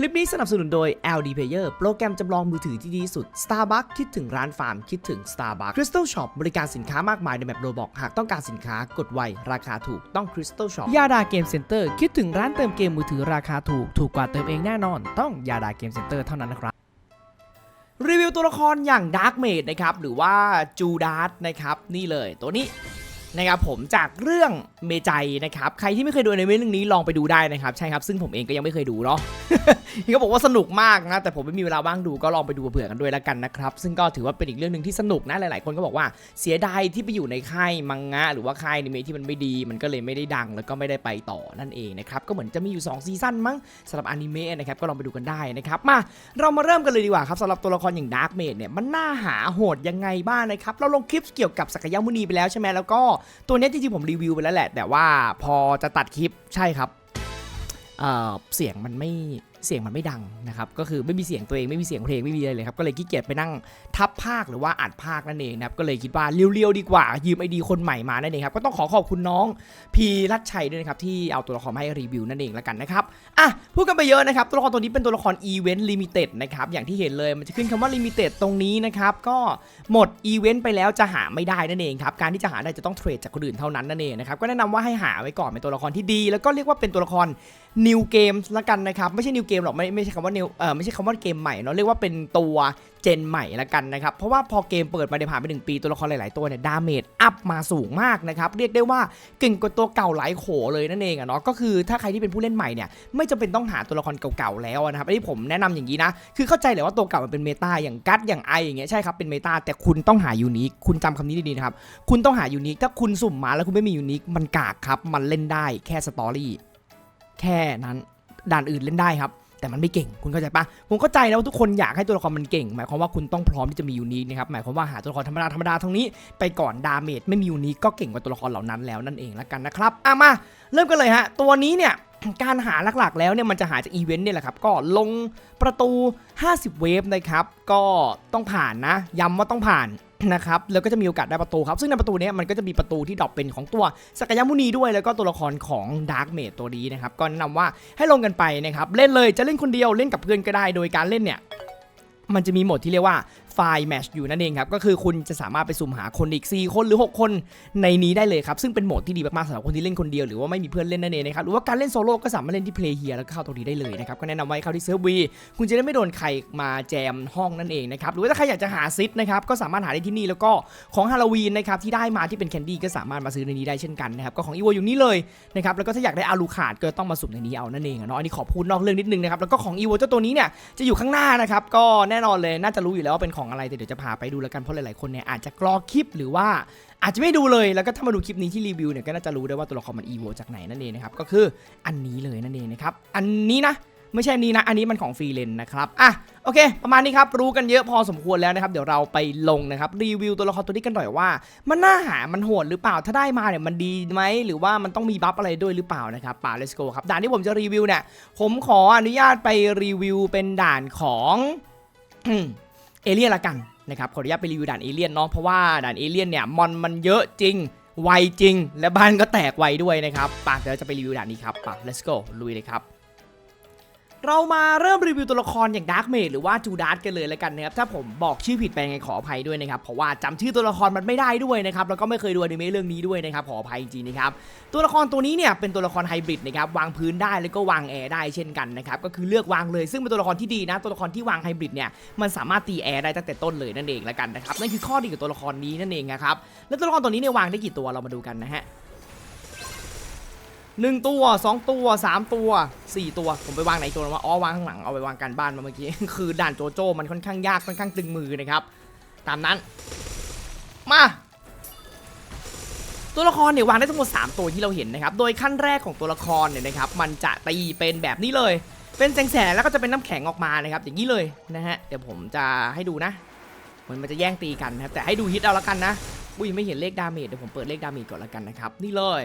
คลิปนี้สนับสนุนโดย LD Player โปรแกรมจำลองมือถือที่ดีสุด Starbucks คิดถึงร้านฟาร์ม คิดถึง Starbucks Crystal Shop บริการสินค้ามากมายในแบบโรบอกหากต้องการสินค้ากดไว ราคาถูกต้อง Crystal Shop ยาดาเกมเซ็นเตอร์คิดถึงร้านเติมเกมมือถือราคาถูก ถูกกว่าเติมเองแน่นอน ต้องยาดาเกมเซ็นเตอร์เท่านั้นนะครับรีวิวตัวละครอย่าง Dark Maid นะครับหรือว่าจูดาสนะครับนี่เลยตัวนี้ นะครับผมจากเรื่องเมจัยนะครับใครที่ไม่เคยดูในเรื่องนี้ลองไปดูได้นะครับใช่ครับซึ่งผมเองก็ยังไม่เคยดูเนาะที่เขาบอกว่าสนุกมากนะแต่ผมไม่มีเวลาว่างดูก็ลองไปดูเผื่อกันด้วยแล้วกันนะครับซึ่งก็ถือว่าเป็นอีกเรื่องหนึ่งที่สนุกนะหลาย ๆ คนก็บอกว่าเสียดายที่ไปอยู่ในค่ายมังงะ หรือว่าค่ายอนิเมะที่มันไม่ดีมันก็เลยไม่ได้ดังแล้วก็ไม่ได้ไปต่อนั่นเองนะครับก็เหมือนจะมีอยู่2ซีซั่นมั้งสำหรับอนิเมะนะครับก็ลองไปดูกันได้นะครับมาเรามาเริ่มกันเลยดีกว่าครับสำหรับตัวละครอย่างดาร์กเมดเนี่ยมันน่าหาโหดยังไงบ้างนะครับเราลงคลิปเกี่ยวกับสักยมุนีไปแล้วใช่ไหมแล้วก็ตัวนี้จริงๆผมรีวิวไปแล้วแหละ แต่ว่าพอจะตัดคลิปใช่ครับเเสียงมันไม่ เสียงมันไม่ดังนะครับก็คือไม่มีเสียงตัวเองไม่มีเสียงเพลงไม่มีอะไรเลยครับก็เลยขี้เกียจไปนั่งทับภาคหรือว่าอัดภาคนั่นเองนะครับก็เลยคิดว่าเรียวๆดีกว่า ยืมไอดีคนใหม่มานั่นเองครับก็ต้องขอขอบคุณน้องพีรัชชัยด้วยนะครับที่เอาตัวละครมาให้รีวิวนั่นเองแล้วกันนะครับอะพูดกันไปเยอะนะครับตัวละครตัวนี้เป็นตัวละครอีเวนต์ลิมิเต็ดนะครับอย่างที่เห็นเลยมันจะขึ้นคำว่าลิมิเต็ดตรงนี้นะครับก็หมดอีเวนต์ไปแล้วจะหาไม่ได้นั่นเองครับการที่จะหาได้จะต้องเทรดจากคนอื่นเท่านั้นนั่นเองนะครับก็แนะนำว่าให้หาไว้ก่อนเป็นตัวละครที่ดี แล้วก็เรียกว่าเป็นตัวละคร New Games ละกันนะครับไม่ใช่ New Game หรอกไม่ไม่ใช่คำว่า New เอ่อไม่ใช่คำว่าเกมใหม่เนาะเรียกว่าเป็นตัวเจนใหม่ละกันนะครับเพราะว่าพอเกมเปิดมาได้ผ่านไปหนึ่งปีตัวละครหลาย ๆ ตัวเนี่ยดาเมจอัพมาสูงมากนะครับเรียกได้ว่าเก่งกว่าตัวเก่าหลายโขเลยนั่นเองอะเนาะก็คือถ้าใครที่เป็นผู้เล่นใหม่เนี่ยไม่จำเป็นต้องหาตัวละครเก่า ๆ แล้วนะครับอันนี้ผมแนะนำอย่างนี้นะคือเข้าใจเลยว่าตัวเก่ามันเป็นเมตาอย่างกัดอย่างไออย่างเงี้ยใช่ครับเป็นเมตาแต่คุณต้องหายูนิคคุณจำคำนี้ดีๆนะครับคุณต้องหายูนิคถ้าคุณสุ่มมาแล้วคุณไม่มียูนิคมันกากครับมันเล่นได้แค่สตอรี่ แค่นั้นด่านอื่นเล่นได้ครับ แต่มันไม่เก่งคุณเข้าใจปะผมเข้าใจนะว่าทุกคนอยากให้ตัวละครมันเก่ง หมายความว่าคุณต้องพร้อมที่จะมียูนิคนะครับหมายความว่าหาตัวละครธรรมดาธรรมดาทั้งนี้ไปก่อนดาเมจไม่มียูนิคก็เก่งกว่าตัวละครเหล่านั้นแล้วนั่นเองละกันนะครับอะมาเริ่มกันเลยฮะตัวนี้เนี่ย การหาหลักๆ แล้วเนี่ยมันจะหาจากอีเวนต์เนี่ยแหละครับ ก็ลงประตู 50 เวฟนะครับ ก็ต้องผ่านนะ ย้ำว่าต้องผ่านนะครับ แล้วก็จะมีโอกาสได้ประตูครับ ซึ่งในประตูนี้มันก็จะมีประตูที่ดรอปเป็นของตัวสกยมุนีด้วย แล้วก็ตัวละครของดาร์กเม e ตัวนี้นะครับ ก็แนะนำว่าให้ลงกันไปนะครับ เล่นเลย จะเล่นคนเดียว เล่นกับเพื่อนก็ได้ โดยการเล่นเนี่ย มันจะมีโหมดที่เรียกว่า ไฟล์แมชอยู่นั่นเองครับ ก็คือคุณจะสามารถไปสุ่มหาคนอีก 4 คนหรือ 6 คนในนี้ได้เลยครับ ซึ่งเป็นโหมดที่ดีมากๆสำหรับคนที่เล่นคนเดียวหรือว่าไม่มีเพื่อนเล่นนั่นเองนะครับ หรือว่าการเล่นโซโล่ก็สามารถเล่นที่เพลย์เฮียแล้วก็เข้าตรงนี้ได้เลยนะครับ ก็แนะนำว่าให้เข้าที่เซิร์ฟวีคุณจะได้ไม่โดนใครมาแจมห้องนั่นเองนะครับ หรือว่าถ้าใครอยากจะหาซิปนะครับก็สามารถหาได้ที่นี่แล้วก็ของฮาโลวีนนะครับที่ได้มาที่เป็นแคนดี้ก็สามารถมาซื้อในนี้ได้เช่นกันนะครับก็ของอีโวอยู่นี่เลยนะครับแล้วก็ถ้าอยากได้อาลูขาดก็ต้องมาสุ่มในนี้เอานั่นเองเนาะอันนี้ขอพูดนอกเรื่องนิดนึงนะครับแล้วก็ของอีโวเจ้าตัวนี้เนี่ยจะอยู่ข้างหน้านะครับก็แน่นอนเลยน่าจะรู้อยู่แล้วว่าเป็นของอะไรแต่เดี๋ยวจะพาไปดูแล้วกันเพราะหลายๆคนเนี่ยอาจจะกรอคลิปหรือว่าอาจจะไม่ดูเลยแล้วก็ถ้ามาดูคลิปนี้ที่รีวิวเนี่ยก็น่าจะรู้ได้ว่าตัวละครมันอีโวจากไหนนั่นเองนะครับก็คืออันนี้เลยนั่นเองนะครับอันนี้นะไม่ใช่อันนี้นะ อันนี้มันของฟรีเลนนะครับอะโอเค ประมาณนี้ครับ รู้กันเยอะพอสมควรแล้วนะครับ เดี๋ยวเราไปลงนะครับ รีวิวตัวละครตัวนี้กันหน่อยว่า มันน่าหา มันโหดหรือเปล่า ถ้าได้มาเนี่ย มันดีไหม หรือว่ามันต้องมีบัฟอะไรด้วยหรือเปล่านะครับ ป่า let's go ครับ ด่านที่ผมจะรีวิวเนี่ย ผมขออนุญาตไปรีวิวเป็นด่านของ เอเลี่ยนละกันนะครับขออนุญาตไปรีวิวด่านเอเลี่ยนเนาะเพราะว่าด่านเอเลี่ยนเนี่ยมอนมันเยอะจริงไวจริง และบ้านก็แตกไวด้วยนะครับปากเดี๋ยวจะไปรีวิวด่านนี้ครับปาก let's go ลุยเลยครับ เรามาเริ่มรีวิวตัวละครอย่างดาร์กเมดหรือว่าจูดาร์กันเลยแล้วกันนะครับถ้าผมบอกชื่อผิดไปยังไงขออภัยด้วยนะครับเพราะว่าจำชื่อตัวละครมันไม่ได้ด้วยนะครับแล้วก็ไม่เคยดูอนิเมะเรื่องนี้ด้วยนะครับขออภัยจริงๆนะครับตัวละครตัวนี้เนี่ยเป็นตัวละครไฮบริดนะครับวางพื้นได้แล้วก็วางแอร์ได้เช่นกันนะครับก็คือเลือกวางเลยซึ่งเป็นตัวละครที่ดีนะ ตัวละครที่วางไฮบริดเนี่ยมันสามารถตีแอร์ได้ตั้งแต่ต้นเลยนั่นเองแล้วกันนะครับนั่นคือข้อดีของตัวละครนี้นั่นเองนะครับแล้วตัวละครตัวนี้เนี่ยวางได้กี่ตัวเรามาดูกันนะฮะ หนึ่งตัวสองตัวสามตัวสี่ตัว ผมไปวางไหนตัววะอ๋อวางข้างหลังเอาไปวางกันบ้านมาเมื่อกี้ คือด่านโจโจ้มันค่อนข้างยากค่อนข้างตึงมือนะครับ ตามนั้น มา ตัวละครเนี่ยวางได้ทั้งหมด3ตัวที่เราเห็นนะครับ โดยขั้นแรกของตัวละครเนี่ยนะครับ มันจะตีเป็นแบบนี้เลย เป็นแสงๆแล้วก็จะเป็นน้ำแข็งออกมานะครับ อย่างนี้เลยนะฮะเดี๋ยวผมจะให้ดูนะเหมือนมันจะแย่งตีกันนะครับแต่ให้ดูฮิตเอาละกันนะอุ้ยไม่เห็นเลขดาเมจเดี๋ยวผมเปิดเลขดาเมจก่อนละกันนะครับนี่เลย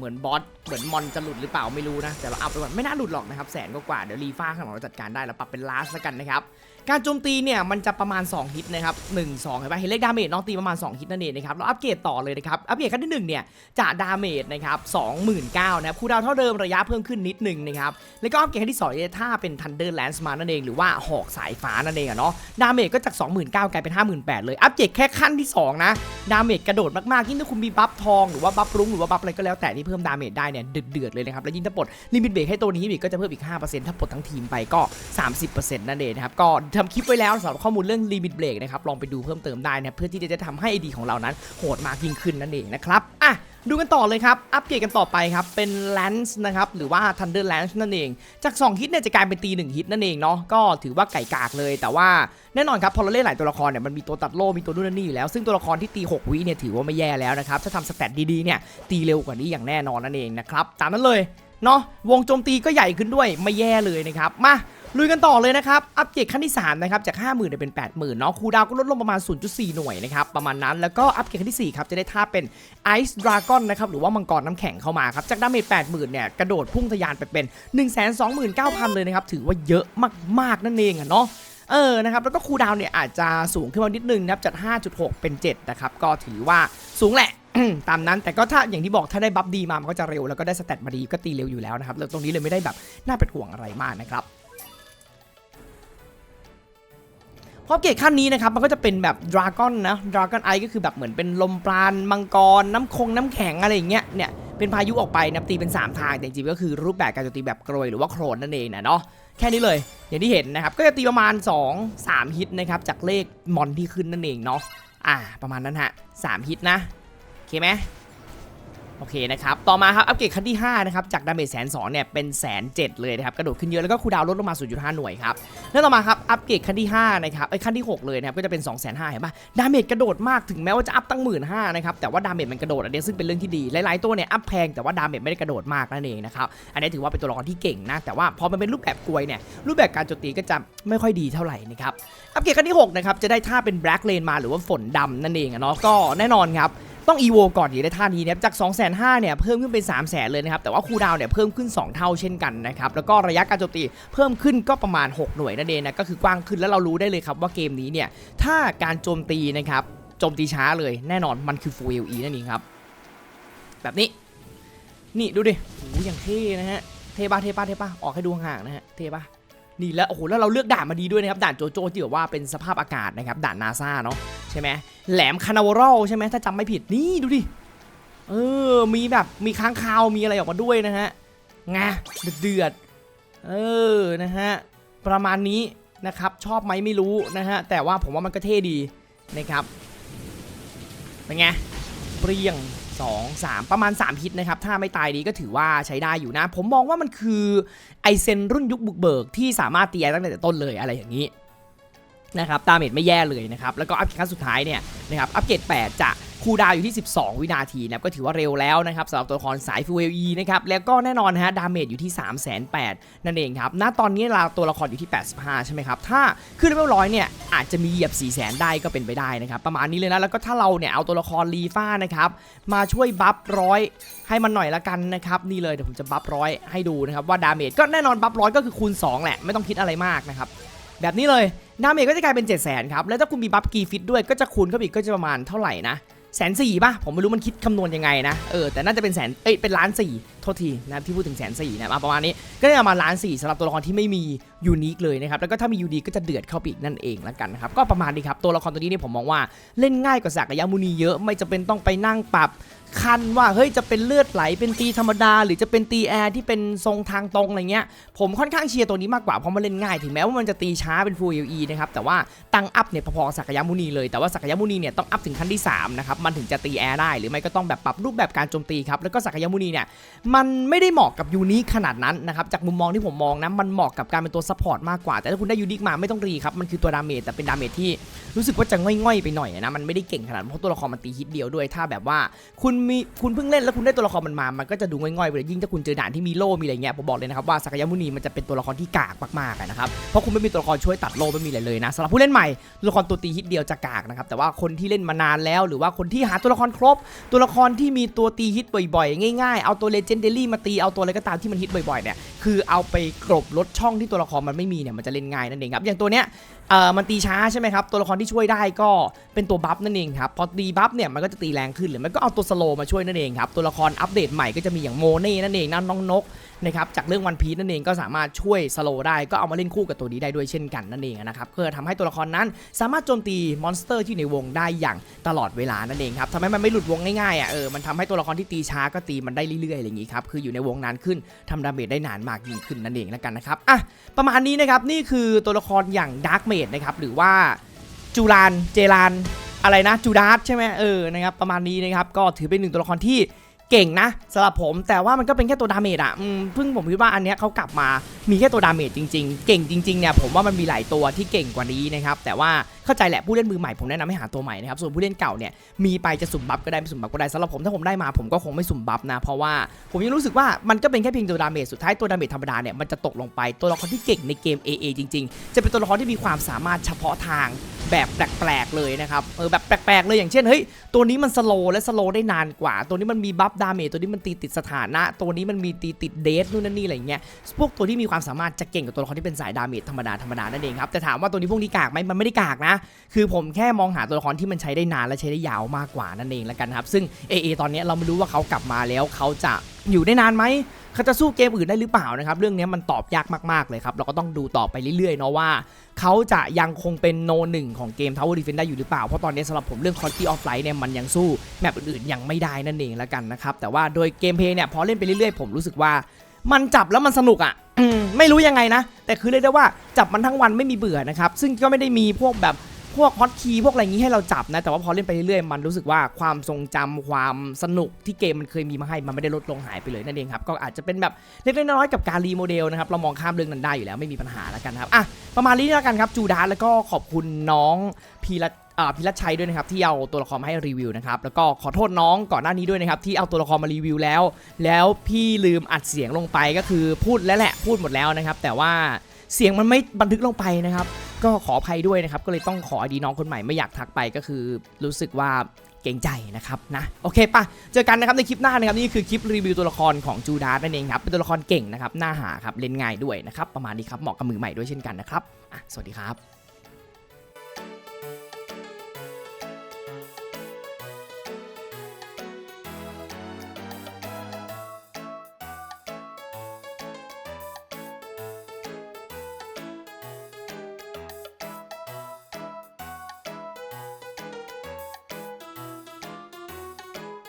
เหมือนบอสเหมือนมอนจะหลุดหรือเปล่าไม่รู้นะ แต่เราเอาไปก่อนไม่น่าหลุดหรอกนะครับแสนกว่า เดี๋ยวรีฟ้าข้างหลังเราจัดการได้เราปรับเป็นลาสแล้วกันนะครับการโจมตีเนี่ยมันจะประมาณ 2 ฮิตนะครับ1 2เห็นปะเห็นเลขดาเมจน้องตีประมาณ 2 ฮิตนั่นเองนะครับเราอัปเกรดต่อเลยนะครับอัปเกรดขั้นที่ 1 เนี่ยจะดาเมจนะครับ29,000นะครับคูดาวเท่าเดิมระยะเพิ่มขึ้นนิดหนึงนะครับแล้วก็อัปเกรดขั้นที่2เนี่ยถ้าเป็น Thunder Lance มานั่นเองหรือว่าหอกสายฟ้านั่นเองอะเนาะดาเมจก็จาก 29,000กลายเป็น 58,000เลยอัปเกรดแค่ขั้นที่สองนะดาเมจกระโดดมากๆยิ่งถ้าคุณมีบัฟทองหรือว่าบัฟรุ้งหรือว่าบัฟอะไรก็แล้วแต่ที่เพิ่มดาเมจได้เนี่ยเดือดๆเลยนะครับ แล้วยิ่งถ้าปลดลิมิตเบรกให้ตัวนี้อีกก็จะเพิ่มอีก 5%ถ้าปลดทั้งทีมไปก็ 30%นั่นเองนะครับ ก็ทำคลิปไว้แล้วสำหรับข้อมูลเรื่องลิมิตเบรกนะครับ ลองไปดูเพิ่มเติมได้นะเพื่อที่จะทำให้ไอดีของเรานั้นโหดมากยิ่งขึ้นนั่นเองนะครับอะ ดูกันต่อเลยครับ อัปเกรดกันต่อไปครับ เป็น Lance นะครับ หรือว่า Thunder Lance นั่นเอง จาก 2 ฮิตเนี่ยจะกลายเป็นตี 1 ฮิตนั่นเองเนาะ ก็ถือว่าไก่กากเลย แต่ว่าแน่นอนครับ พอเราเล่นหลายตัวละครเนี่ย มันมีตัวตัดโล่ มีตัวนู่นนี่อยู่แล้ว ซึ่งตัวละครที่ตี 6 วิเนี่ยถือว่าไม่แย่แล้วนะครับ ถ้าทำสแตทดีๆเนี่ย ตีเร็วกว่านี้อย่างแน่นอนนั่นเองนะครับ ตามนั้นเลย เนาะ วงโจมตีก็ใหญ่ขึ้นด้วย ไม่แย่เลยนะครับ มา ลุยกันต่อเลยนะครับ อัปเกรดขั้นที่ 3 นะครับ จาก 50,000เนี่ยเป็น 80,000เนาะคูดาวก็ลดลงประมาณ 0.4 หน่วยนะครับ ประมาณนั้นแล้วก็อัปเกรดขั้นที่ 4 ครับ จะได้ท่าเป็น Ice Dragon นะครับ หรือว่ามังกรน้ำแข็งเข้ามาครับ จากดาเมจ 80,000 เนี่ย กระโดดพุ่งทะยานไปเป็น 129,000 เลยนะครับ ถือว่าเยอะมาก ๆ นั่นเองอะเนาะเออ นะครับ แล้วก็คูดาวเนี่ยอาจจะสูงขึ้นมานิดนึงนะครับจาก 5.6 เป็น 7 นะครับ ก็ถือว่าสูงแหละ ตามนั้น แต่ก็ถ้าอย่างที่บอกถ้าได้บัฟดีมา มันก็จะเร็ว แล้วก็ได้สเตตมาดี ก็ตีเร็วอยู่แล้วนะครับ ตรงนี้เลยไม่ได้แบบน่าเป็นห่วงอะไรมากนะครับ เพราะเกรดขั้นนี้นะครับมันก็จะเป็นแบบดราก้อนนะดราก้อนไอก็คือแบบเหมือนเป็นลมปราณมังกร น้ำคงน้ำแข็งอะไรอย่างเงี้ยเนี่ยเป็นพายุออกไปนะตีเป็น 3 ทางแต่จริงๆก็คือรูปแบบการโจมตีแบบกรยหรือว่าโครนนั่นเองนะเนาะแค่นี้เลย อย่างที่เห็นนะครับก็จะตีประมาณ 2 3 ฮิตนะครับจากเลขมอนที่ขึ้นนั่นเองเนาะอ่าประมาณนั้นฮะ3ฮิตนะโอเคไหม โอเคนะครับ ต่อมาครับอัปเกรดขั้นที่ 5 นะครับ จากดาเมจแสนสองเนี่ยเป็นแสนเจ็ดเลยนะครับ กระโดดขึ้นเยอะแล้วก็คูดาวลดลงมา 0.5 หน่วยครับ แล้วต่อมาครับ อัปเกรดขั้นที่ 5 นะครับไอ้ขั้นที่ 6 เลยนะครับ ก็จะเป็น 2 5 0 0 0เห็นปะดาเมจกระโดดมากถึงแม้ว่าจะอัพตั้ง1 5ื่นห้านะครับ แต่ว่าดาเมจมันกระโดดอันนี้ซึ่งเป็นเรื่องที่ดี หลายๆตัวเนี่ยอัพแพงแต่ว่าดาเมจไม่ได้กระโดดมากนั่นเองนะครับ อันนี้ถือว่าเป็นตัวละครที่เก่งนะ แต่ว่าพอมันเป็นรูปแบบกลวยเนี่ยรูปแบบการโจมตีก็จะไม่ค่อยดีเท่าไหร่นะครับ อัปเกรดขั้นที่6นะครับจะได้ท่าเป็น Black Lane มาหรือว่าฝนดำนั่นเองอะเนาะก็แน่นอนครับ ต้อง EVO ก่อนถึงได้ท่านี้นะครับจาก 2 5 0 0 0เนี่ยเพิ่มขึ้นเป็น 3 0 0 0 0เลยนะครับ แต่ว่าคูดาวเนี่ยเพิ่มขึ้น 2 เท่าเช่นกันนะครับ แล้วก็ระยะการโจมตีเพิ่มขึ้นก็ประมาณ 6 หน่วยนั่นเองนะ ก็คือกว้างขึ้นแล้วเรารู้ได้เลยครับว่าเกมนี้เนี่ย ถ้าการโจมตีนะครับ โจมตีช้าเลยแน่นอนมันคือ Full AOE นั่นเองครับ แบบนี้ นี่ดูดิโอ้โหอย่างเท่นะฮะ เทปะเทปะเทปะออกให้ดูห่างนะฮะ เทปะนี่แล้วโอ้โหแล้วเราเลือกด่านมาดีด้วยนะครับด่านโจโจที่แบบว่าเป็นสภาพอากาศนะครับด่านนาซาเนาะ ใช่ไหมแหลมคานาวรอลใช่ไหมถ้าจำไม่ผิดนี่ดูดิเออมีแบบมีค้างคาวมีอะไรออกมาด้วยนะฮะงาเดือดเออนะฮะประมาณนี้นะครับชอบไหมไม่รู้นะฮะแต่ว่าผมว่ามันก็เท่ดีนะครับเป็นไงเปรี้ยง 2 3 ประมาณ 3 ฮิตนะครับ ถ้าไม่ตายดีก็ถือว่าใช้ได้อยู่นะ ผมมองว่ามันคือไอเซนรุ่นยุคบุกเบิกที่สามารถตีตั้งแต่ต้นเลยอะไรอย่างนี้ นะครับดาเมจไม่แย่เลยนะครับแล้วก็อัปเกรดขั้นสุดท้ายเนี่ยนะครับอัปเกรด8จะคูดาวอยู่ที่ 12 วินาทีนะครับก็ถือว่าเร็วแล้วนะครับสำหรับตัวละครสายฟูเอลีนะครับแล้วก็แน่นอนฮะดาเมจอยู่ที่ 3 8 0 0 0นั่นเองครับณตอนนี้เราตัวละครอยู่ที่ 85 ใช่ไหมครับ ถ้าขึ้นเลเวลร้อยเนี่ยอาจจะมีเหยียบ 4 0 0 0 0 0 ได้ก็เป็นไปได้นะครับ ประมาณนี้เลยนะ แล้วก็ถ้าเราเนี่ยเอาตัวละครลีฟ้านะครับมาช่วยบัฟร้อยให้มันหน่อยละกันนะครับนี่เลยเดี๋ยวผมจะบัฟร้อยให้ดูนะครับว่าดาเมจก็แน่นอนบัฟร้อยก็คือคูณ 2 แหละไม่ต้องคิดอะไรมากนะครับแบบนี้เลย ดาเมจก็จะกลายเป็น 7 0 0 0 0นครับ แล้วถ้าคุณมีบัฟกีฟิตด้วยก็จะคูณเข้าไปอีกก็จะประมาณเท่าไหร่นะแสนสี่ป่ะ ผมไม่รู้มันคิดคำนวณยังไงนะ เออ แต่น่าจะเป็นแสน เอ้ย เป็นล้านสี่โทษทีนะที่พูดถึงแสนสี่นะมาประมาณนี้ก็ได้ประมาณล้านสี่สำหรับตัวละครที่ไม่มียูนิคเลยนะครับแล้วก็ถ้ามียูนิคก็จะเดือดเข้าไปอีกนั่นเองละกันนะครับก็ประมาณนี้ครับตัวละครตัวนี้เนี่ยผมมองว่าเล่นง่ายกว่าสักยามุนีเยอะไม่จะเป็นต้องไปนั่งปรับคันว่าเฮ้ยจะเป็นเลือดไหลเป็นตีธรรมดา หรือจะเป็นตีแอร์ที่เป็นทรงทางตรงอะไรเงี้ยผมค่อนข้างเชียร์ตัวนี้มากกว่าเพราะมันเล่นง่ายถึงแม้ว่ามันจะตีช้าเป็น Full LE นะครับแต่ว่าตั้งอัพเนี่ยพอๆสักยามุนีเลยแต่ว่าสักยามุนีเนี่ยต้องอัพถึงขั้นที่3นะครับมันถึงจะตีแอร์ได้หรือไม่ก็ต้องแบบปรับรูปแบบการโจมตีครับแล้วก็สักยามุนีเนี่ยมัมันไม่ได้เหมาะกับยูนิคขนาดนั้นนะครับจากมุมมองที่ผมมองนะมันเหมาะกับการเป็นตัวซัพพอร์ตมากกว่าแต่ถ้าคุณได้ยูนิคมาไม่ต้องรีครับมันคือตัวดาเมจแต่เป็นดาเมจที่รู้สึกว่าจะง่อยๆไปหน่อยนะมันไม่ได้เก่งขนาดเพราะตัวละครมันตีฮิตเดียวด้วย ถ้าแบบว่าคุณมีคุณเพิ่งเล่นแล้วคุณได้ตัวละครมันมา มันก็จะดูง่อยๆไปเลยยิ่งถ้าคุณเจอด่านที่มีโล่มีอะไรเงี้ยผมบอกเลยนะครับว่าสักยมุนีมันจะเป็นตัวละครที่กากมากๆนะครับเพราะคุณไม่มีตัวละครช่วยตัดโล่ไม่มีอะไรเลยนะสำหรับผู้เล่นใหม่ตัวละครตัวตีฮิตเดียวจะกากนะครับแต่ว่าคนที่เล่นมานานแล้ว หรือว่าคนที่หาตัวละครครบ ตัวละครที่มีตัวตีฮิตบ่อยๆ ง่ายๆเอาตัวเลเจนเดอรี่มาตีเอาตัวอะไรก็ตามที่มันฮิตบ่อยๆเนี่ยคือเอาไปกลบลดช่องที่ตัวละครมันไม่มีเนี่ยมันจะเล่นง่ายนั่นเองครับอย่างตัวเนี้ยเอ่อมันตีช้าใช่ไหมครับตัวละครที่ช่วยได้ก็เป็นตัวบัฟนั่นเองครับพอตีบัฟเนี่ยมันก็จะตีแรงขึ้นหรือมันก็เอาตัวสโลว์มาช่วยนั่นเองครับตัวละครอัปเดตใหม่ก็จะมีอย่างโมเน่นั่นเองนั่นน้องนกนะครับจากเรื่องวันพีซนั่นเองก็สามารถช่วยสโลว์ได้ก็เอามาเล่นคู่กับตัวนี้ได้ด้วยเช่นกันนั่นเองนะครับเพื่อทำให้ตัวละครนั้นสามารถโจมตีมอนสเตอร์ที่อยู่ในวงได้อย่างตลอดเวลานั่นเองครับทำให้มันไม่หลุดวงง่ายๆอะเออมันทำให้ตัวละครที่ตีช้าก็ตีมันได้เรื่อยๆอะไรอย่างงี้ครับคืออยู่ในวงนานขึ้นทำดาเมจได้นานมากยิ่งขึ้นนั่นเองแล้วกันนะครับอะประมาณนี้นะครับนี่คือตัวละครอย่างดาร์กเมดนะครับหรือว่าจูรานเจรานอะไรนะจูดาร์ใช่ไหมเออนะครับประมาณนี้นะครับก็ถือเป็นหนึ่งตัวละครที่ เก่งนะสำหรับผมแต่ว่ามันก็เป็นแค่ตัวดาเมจอะเพิ่งผมคิดว่าอันเนี้ยเขากลับมามีแค่ตัวดาเมจจริงๆ เก่งจริงๆเนี่ยผมว่ามันมีหลายตัวที่เก่งกว่านี้นะครับแต่ว่าเข้าใจแหละผู้เล่นมือใหม่ผมแนะนำให้หาตัวใหม่นะครับส่วนผู้เล่นเก่าเนี่ยมีไปจะสุ่มบัฟก็ได้ไม่สุ่มบัฟก็ได้สำหรับผมถ้าผมได้มาผมก็คงไม่สุ่มบัฟนะเพราะว่าผมยังรู้สึกว่ามันก็เป็นแค่เพียงตัวดาเมจสุดท้ายตัวดาเมจธรรมดาเนี่ยมันจะตกลงไปตัวละครที่เก่งในเกม AA จริง ๆ จะเป็นตัวละครที่มีความสามารถเฉพาะทางแบบแปลกๆเลยนะครับเออแบบแปลกๆเลยอย่างเช่นเฮ้ยตัวนี้มันสโลและสโลได้นานกว่า ตัวนี้มันมีบัฟดาเมจตัวนี้มันตีติดสถานะ ตัวนี้มันมีตีติดเดทนู่นนั่นนี่อะไรอย่างเงี้ยพวกตัวที่มีความสามารถจะเก่งกว่าตัวละครที่เป็นสายดาเมจธรรมดาธรรมดานั่นเองครับแต่ถามว่าตัวนี้พวกนี้กากไหมมันไม่ได้กากนะ คือผมแค่มองหาตัวละครที่มันใช้ได้นานและใช้ได้ยาวมากกว่านั่นเองแล้วกันครับซึ่ง AA ตอนนี้เราไม่รู้ว่าเขากลับมาแล้วเขาจะอยู่ได้นานไหมเขาจะสู้เกมอื่นได้หรือเปล่านะครับ เรื่องนี้มันตอบยากมากๆเลยครับ เราก็ต้องดูต่อไปเรื่อยๆเนาะว่า เขาจะยังคงเป็นโนหนึ่งของเกม Tower Defense ได้อยู่หรือเปล่า เพราะตอนนี้สำหรับผมเรื่อง Quality of Life เนี่ยมันยังสู้แมปอื่นๆยังไม่ได้นั่นเองแล้วกันนะครับ แต่ว่าโดยเกมเพลย์เนี่ยพอเล่นไปเรื่อยๆผมรู้สึกว่า มันจับแล้วมันสนุกอะไม่รู้ยังไงนะ แต่คือเรียกได้ว่าจับมันทั้งวันไม่มีเบื่อนะครับซึ่งก็ไม่ได้มีพวกแบบ พวกฮอตคีย์พวกอะไรงนี้ให้เราจับนะ แต่ว่าพอเล่นไปเรื่อยๆ มันรู้สึกว่าความทรงจำความสนุกที่เกมมันเคยมีมาให้มันไม่ได้ลดลงหายไปเลยนั่นเองครับ ก็อาจจะเป็นแบบเล็กๆน้อยๆกับการรีโมเดลนะครับ เรามองข้ามเรื่องนั้นได้อยู่แล้วไม่มีปัญหาแล้วกันครับ อะ ประมาณนี้แล้วกันครับจูดาแล้วก็ขอบคุณน้องพีรัตพิรัชชัยด้วยนะครับที่เอาตัวละครมาให้รีวิวนะครับแล้วก็ขอโทษน้องก่อนหน้านี้ด้วยนะครับที่เอาตัวละครมารีวิวแล้ว แล้วพี่ลืมอัดเสียงลงไปก็คือพูดแล้วแหละพูดหมดแล้วนะครับแต่ว่า เสียงมันไม่บันทึกลงไปนะครับ ก็ขออภัยด้วยนะครับ ก็เลยต้องขออดีน้องคนใหม่ไม่อยากทักไปก็คือรู้สึกว่าเก่งใจนะครับนะโอเคปะเจอกันนะครับในคลิปหน้านะครับนี่คือคลิปรีวิวตัวละครของจูดาสนั่นเองครับเป็นตัวละครเก่งนะครับหน้าหาครับเล่นง่ายด้วยนะครับประมาณนี้ครับเหมาะกับมือใหม่ด้วยเช่นกันนะครับอะสวัสดีครับ